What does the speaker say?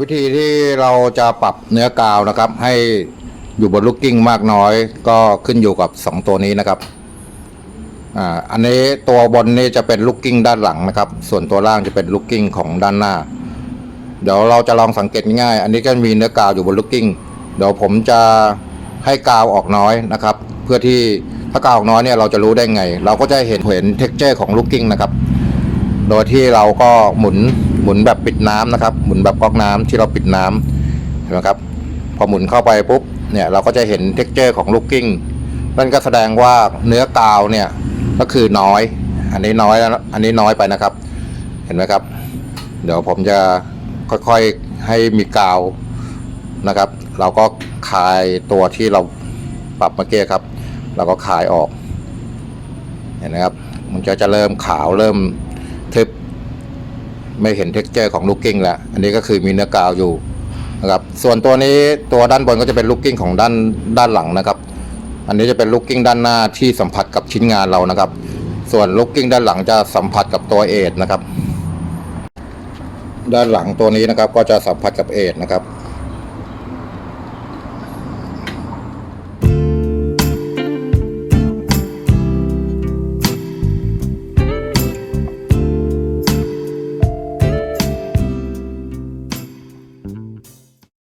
วิธีที่เราจะปรับเนื้อกาวนะครับ ให้อยู่บนลูกกิ้งมากน้อย ก็ขึ้นอยู่กับ 2 ตัวนี้นะครับอ่าอันนี้ตัวบนนี่จะเป็นลูกกิ้งด้านหลังนะครับ ส่วนตัวล่างจะเป็นลูกกิ้งของด้านหน้า เดี๋ยวเราจะลองสังเกตง่ายอันนี้ก็มีเนื้อกาวอยู่บนลูกกิ้งเดี๋ยวผมจะให้กาวออกน้อยนะครับ เพื่อที่ถ้ากาวออกน้อยเนี่ยเราจะรู้ได้ไง เราก็จะเห็นเห็นเท็กเจอร์ของลูกกิ้งนะครับ โดยที่เราก็หมุนหมุนแบบปิดน้ำนะครับ หมุนแบบก๊อกน้ำที่เราปิดน้ำเห็นไหมครับ พอหมุนเข้าไปปุ๊บเนี่ยเราก็จะเห็นเท็กเจอร์ของลูกกิ้งนั่นก็แสดงว่าเนื้อกาวเนี่ยก็คือน้อย อันนี้น้อยแล้วอันนี้น้อยไปนะครับ เห็นไหมครับ เดี๋ยวผมจะค่อยๆให้มีกาวนะครับ เราก็คลายตัวที่เราปรับเมื่อกี้ครับ เราก็คลายออกเห็นไหมครับ มันจะจะเริ่มขาวเริ่ม ทึบไม่เห็นเท็กเจอร์ของลูกกิ้งแล้วอันนี้ก็คือมีเนื้อกาวอยู่นะครับส่วนตัวนี้ตัวด้านบนก็จะเป็นลูกกิ้งของด้านด้านหลังนะครับ อันนี้จะเป็นลูกกิ้งด้านหน้าที่สัมผัสกับชิ้นงานเรานะครับ ส่วนลูกกิ้งด้านหลังจะสัมผัสกับตัวเอทนะครับ ด้านหลังตัวนี้นะครับก็จะสัมผัสกับเอทนะครับ